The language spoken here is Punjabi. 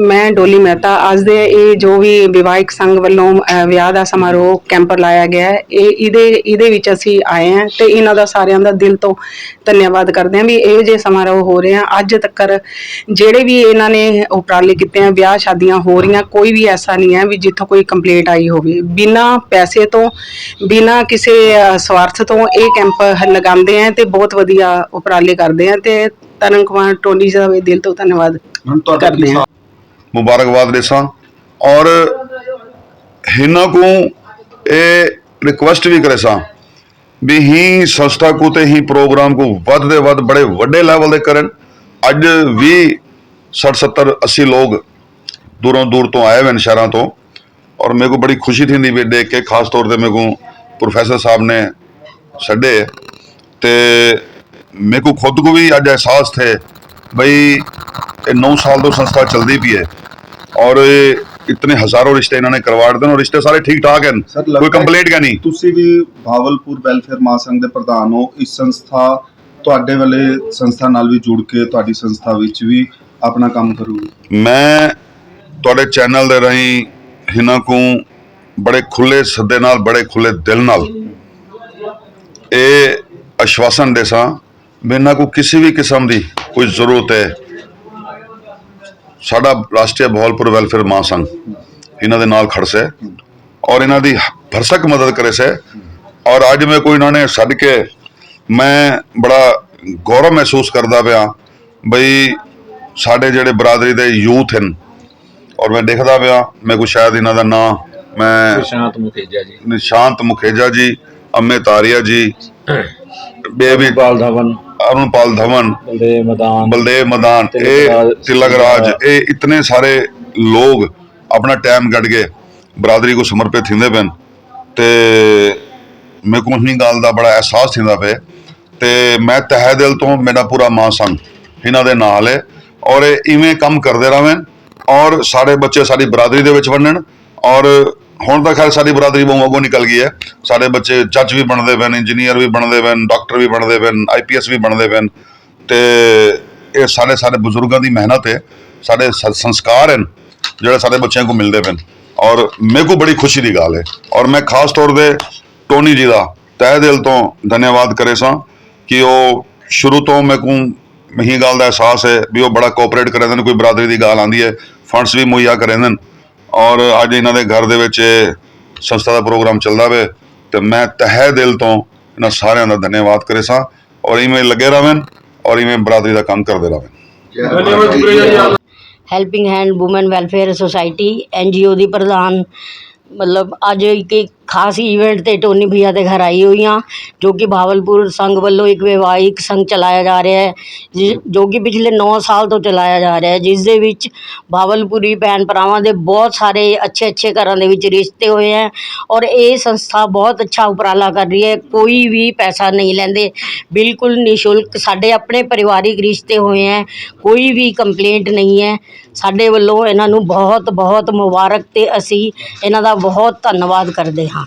ਮੈਂ ਡੋਲੀ ਮਹਿਤਾ, ਅੱਜ ਦੇ ਇਹ ਜੋ ਵੀ ਵਿਵਾਹਿਕ ਸੰਘ ਵੱਲੋਂ ਵਿਆਹ ਦਾ ਸਮਾਰੋਹ ਕੈਂਪ ਲਾਇਆ ਗਿਆ ਹੈ, ਇਹ ਇਹਦੇ ਇਹਦੇ ਵਿੱਚ ਅਸੀਂ ਆਏ ਹਾਂ ਤੇ ਇਹਨਾਂ ਦਾ ਸਾਰਿਆਂ ਦਾ ਦਿਲ ਤੋਂ ਧੰਨਵਾਦ ਕਰਦੇ ਹਾਂ ਵੀ ਇਹ ਜੇ ਸਮਾਰੋਹ ਹੋ ਰਹੇ ਆ। ਅੱਜ ਤੱਕ ਜਿਹੜੇ ਵੀ ਇਹਨਾਂ ਨੇ ਉਪਰਾਲੇ ਕੀਤੇ ਆ, ਵਿਆਹ ਸ਼ਾਦੀਆਂ ਹੋ ਰਹੀਆਂ, ਕੋਈ ਵੀ ਐਸਾ ਨਹੀਂ ਹੈ ਵੀ ਜਿੱਥੋਂ ਕੋਈ ਕੰਪਲੇਂਟ ਆਈ ਹੋਵੇ। ਬਿਨਾਂ ਪੈਸੇ ਤੋਂ, ਬਿਨਾਂ ਕਿਸੇ ਸਵਾਰਥ ਤੋਂ ਇਹ ਕੈਂਪ ਲਗਾਉਂਦੇ ਆ ਤੇ ਬਹੁਤ ਵਧੀਆ ਉਪਰਾਲੇ ਕਰਦੇ ਆ ਤੇ ਤਰਨ ਕੁਮਾਰ ਟੋਲੀ ਜੀ ਦਾ ਦਿਲ ਤੋਂ ਧੰਨਵਾਦ। ਹੁਣ ਕਰਦੇ ਹਾਂ। ਮੁਬਾਰਕਬਾਦ ਦੇਸਾਂ। ਔਰ ਇਹਨਾਂ ਕੋ ਇਹ ਰਿਕਵੈਸਟ ਵੀ ਕਰੇ ਸਾਂ ਵੀ ਹੀ ਸੰਸਥਾ ਕੋ ਤੇ ਹੀ ਪ੍ਰੋਗਰਾਮ ਕੋ ਵੱਧ ਦੇ ਵੱਧ ਬੜੇ ਵੱਡੇ ਲੈਵਲ ਦੇ ਕਰਨ। ਅੱਜ ਵੀ 60 70 80 ਲੋਕ ਦੂਰੋਂ ਦੂਰ ਤੋਂ ਆਏ ਹਨ ਸ਼ਹਿਰਾਂ ਤੋਂ। ਔਰ ਮੇਰੇ ਕੋ ਬੜੀ ਖੁਸ਼ੀ ਥੀਂਦੀ ਵੀ ਦੇਖ ਕੇ ਖਾਸ ਤੌਰ ਤੇ ਮੇਰੇ ਕੋ ਪ੍ਰੋਫੈਸਰ ਸਾਹਿਬ ਨੇ ਛੱਡੇ। ਤੇ ਮੇਰੇ ਕੋ ਖੁਦ ਕੋ ਵੀ ਅੱਜ ਅਹਿਸਾਸ ਥੇ ਬਈ ਇਹ 9 ਸਾਲ ਤੋਂ ਸੰਸਥਾ ਚਲਦੀ ਪਈ ਹੈ ਔਰ ਇਹ ਇਤਨੇ ਹਜ਼ਾरों ਰਿਸ਼ਤੇ ਇਹਨਾਂ ਨੇ ਕਰਵਾ ਦਿੱਤੇ ਨੇ ਔਰ ਰਿਸ਼ਤੇ ਸਾਰੇ ਠੀਕ ਠਾਕ ਹਨ ਕੋਈ ਕੰਪਲੇਂਟ ਕਾ ਨਹੀਂ? ਤੁਸੀਂ ਵੀ ਭਾਵਲਪੁਰ ਵੈਲਫੇਅਰ ਮਹਾਸੰਘ ਦੇ ਪ੍ਰਧਾਨ ਹੋ। ਇਸ ਸੰਸਥਾ ਤੁਹਾਡੇ ਵਾਲੇ ਸੰਸਥਾ ਨਾਲ ਵੀ ਜੁੜ ਕੇ ਤੁਹਾਡੀ ਸੰਸਥਾ ਵਿੱਚ ਵੀ ਆਪਣਾ ਕੰਮ ਕਰੂਗੀ। ਮੈਂ ਤੁਹਾਡੇ ਚੈਨਲ ਦੇ ਰਾਹੀਂ ਇਹਨਾਂ ਨੂੰ ਬੜੇ ਖੁੱਲੇ ਸੱਦੇ ਨਾਲ ਬੜੇ ਖੁੱਲੇ ਦਿਲ ਨਾਲ ਇਹ ਆਸ਼ਵਾਸਨ ਦੇ ਇਹਨਾਂ ਕੋ ਕਿਸੇ ਵੀ ਕਿਸਮ ਦੀ ਕੋਈ ਜ਼ਰੂਰਤ ਹੈ। ਸਾਡਾ ਰਾਸ਼ਟਰੀ ਬਹਾਲਪੁਰ ਵੈਲਫੇਅਰ ਮਹਾਸੰਘ ਇਹਨਾਂ ਦੇ ਨਾਲ ਖੜਸੇ ਔਰ ਇਹਨਾਂ ਦੀ ਭਰਸਕ ਮਦਦ ਕਰੇ ਸੇ ਔਰ ਅੱਜ ਮੈਂ ਕੋਈ ਇਹਨਾਂ ਨੇ ਛੱਡ ਕੇ ਮੈਂ ਬੜਾ ਗੌਰਵ ਮਹਿਸੂਸ ਕਰਦਾ ਪਿਆ ਬਈ ਸਾਡੇ ਜਿਹੜੇ ਬਰਾਦਰੀ ਦੇ ਯੂਥ ਹਨ ਔਰ ਮੈਂ ਦੇਖਦਾ ਪਿਆ ਮੈਂ ਕੋ ਸ਼ਾਇਦ ਇਹਨਾਂ ਦਾ ਨਾਂ ਮੈਂ ਸ਼ਾਂਤ ਮੁਖੇਜਾ ਜੀ। ਨਿਸ਼ਾਂਤ ਮੁਖੇਜਾ ਜੀ ਅੰਮੇ ਤਾਰੀਆ ਜੀ ਬੇਬੀ ਬਾਲ ਧਵਨ। ਅਰੁਣਪਾਲ ਧਵਨ। ਬਲਦੇਵ ਮੈਦਾਨ। ਬਲਦੇਵ ਮਦਾਨ। ਇਹ ਤਿਲਕ ਰਾਜ ਇਹ ਇਤਨੇ ਸਾਰੇ ਲੋਕ ਆਪਣਾ ਟਾਈਮ ਕੱਢ ਕੇ ਬਰਾਦਰੀ ਕੋ ਸਮਰਪਿਤ ਥਿੰਦੇ ਪੈਣ ਤੇ ਮੇਰੇ ਕੋਲ ਨਹੀਂ ਗੱਲ ਦਾ ਬੜਾ ਅਹਿਸਾਸ ਥਿੰਦਾ ਪਏ ਤੇ ਮੈਂ ਤਹਿ ਦਿਲ ਤੋਂ ਮੇਰਾ ਪੂਰਾ ਮਾਂ ਸੰਗ ਇਹਨਾਂ ਦੇ ਨਾਲ ਹੈ ਔਰ ਇਵੇਂ ਕੰਮ ਕਰਦੇ ਰਵੇਂ ਔਰ ਸਾਰੇ ਬੱਚੇ ਸਾਡੀ ਬਰਾਦਰੀ ਦੇ ਵਿੱਚ ਵੰਡਣ ਔਰ ਹੁਣ ਤਾਂ ਖੈਰ ਸਾਡੀ ਬਰਾਦਰੀ ਬਹੁਤ ਅੱਗੋਂ ਨਿਕਲ ਗਈ ਹੈ। ਸਾਡੇ ਬੱਚੇ ਜੱਜ ਵੀ ਬਣਦੇ ਪਏ ਨੇ, ਇੰਜੀਨੀਅਰ ਵੀ ਬਣਦੇ ਪਏ ਨੇ, ਡਾਕਟਰ ਵੀ ਬਣਦੇ ਪਏ ਨੇ ਆਈਪੀਐਸ ਵੀ ਬਣਦੇ ਪਏ ਨੇ। ਤੇ ਇਹ ਸਾਡੇ ਸਾਡੇ ਬਜ਼ੁਰਗਾਂ ਦੀ ਮਿਹਨਤ ਹੈ, ਸਾਡੇ ਸੰਸਕਾਰ ਹਨ ਜਿਹੜੇ ਸਾਡੇ ਬੱਚਿਆਂ ਨੂੰ ਮਿਲਦੇ ਪਏ ਔਰ ਮੇਰੇ ਕੋ ਬੜੀ ਖੁਸ਼ੀ ਦੀ ਗੱਲ ਹੈ। ਔਰ ਮੈਂ ਖਾਸ ਤੌਰ ਤੇ ਟੋਨੀ ਜੀ ਦਾ ਤਹਿ ਦਿਲ ਤੋਂ ਧੰਨਵਾਦ ਕਰੇ ਸਾਂ ਕਿ ਉਹ ਸ਼ੁਰੂ ਤੋਂ ਮੇਰੇ ਕੋ ਮਹੀ ਗੱਲ ਦਾ ਅਹਿਸਾਸ ਹੈ ਵੀ ਉਹ ਬੜਾ ਕੋਆਪਰੇਟ ਕਰਦੇ ਨੇ, ਕੋਈ ਬਰਾਦਰੀ ਦੀ ਗੱਲ ਆਂਦੀ ਹੈ ਫੰਡਸ ਵੀ ਮੁਹੱਈਆ ਕਰਦੇ ਨੇ। ਔਰ ਅੱਜ ਇਹਨਾਂ ਦੇ ਘਰ ਦੇ ਵਿੱਚ ਇਹ ਸੰਸਥਾ ਦਾ ਪ੍ਰੋਗਰਾਮ ਚੱਲਦਾ ਵੇ ਤੇ ਮੈਂ ਤਹਿ ਦਿਲ ਤੋਂ ਇਹਨਾਂ ਸਾਰਿਆਂ ਦਾ ਧੰਨਵਾਦ ਕਰੇ ਸਾਂ ਔਰ ਇਵੇਂ ਲੱਗੇ ਰਹਵਨ ਔਰ ਇਵੇਂ ਬਰਾਦਰੀ ਦਾ ਕੰਮ ਕਰਦੇ ਰਹਵਨ helping hand woman welfare society NGO ਦੀ ਪ੍ਰਧਾਨ ਮਤਲਬ ਅੱਜ ਇੱਕ ਖਾਸ ਈਵੈਂਟ ਤੇ ਟੋਨੀ ਭਈਆ ਦੇ ਘਰ ਆਈ ਹੋਈ ਹਾਂ, ਜੋ ਕਿ ਭਾਵਲਪੁਰ ਸੰਘ ਵੱਲੋਂ ਇੱਕ ਵਿਵਾਹਿਕ ਸੰਘ ਚਲਾਇਆ ਜਾ ਰਿਹਾ ਹੈ, ਜਿ- ਜੋ ਕਿ ਪਿਛਲੇ ਨੌ ਸਾਲ ਤੋਂ ਚਲਾਇਆ ਜਾ ਰਿਹਾ ਜਿਸ ਦੇ ਵਿੱਚ ਭਾਵਲਪੁਰੀ ਭੈਣ ਭਰਾਵਾਂ ਦੇ ਬਹੁਤ ਸਾਰੇ ਅੱਛੇ ਅੱਛੇ ਘਰਾਂ ਦੇ ਵਿੱਚ ਰਿਸ਼ਤੇ ਹੋਏ ਹੈ ਔਰ ਇਹ ਸੰਸਥਾ ਬਹੁਤ ਅੱਛਾ ਉਪਰਾਲਾ ਕਰ ਰਹੀ ਹੈ, ਕੋਈ ਵੀ ਪੈਸਾ ਨਹੀਂ ਲੈਂਦੇ, ਬਿਲਕੁਲ ਨਿਸ਼ੁਲਕ ਸਾਡੇ ਆਪਣੇ ਪਰਿਵਾਰਿਕ ਰਿਸ਼ਤੇ ਹੋਏ ਹੈ, ਕੋਈ ਵੀ ਕੰਪਲੇਂਟ ਨਹੀਂ ਹੈ, ਸਾਡੇ ਵੱਲੋਂ ਇਹਨਾਂ ਨੂੰ ਬਹੁਤ ਬਹੁਤ ਮੁਬਾਰਕ ਅਤੇ ਅਸੀਂ ਇਹਨਾਂ ਦਾ ਬਹੁਤ ਧੰਨਵਾਦ ਕਰਦੇ ਹਾਂ।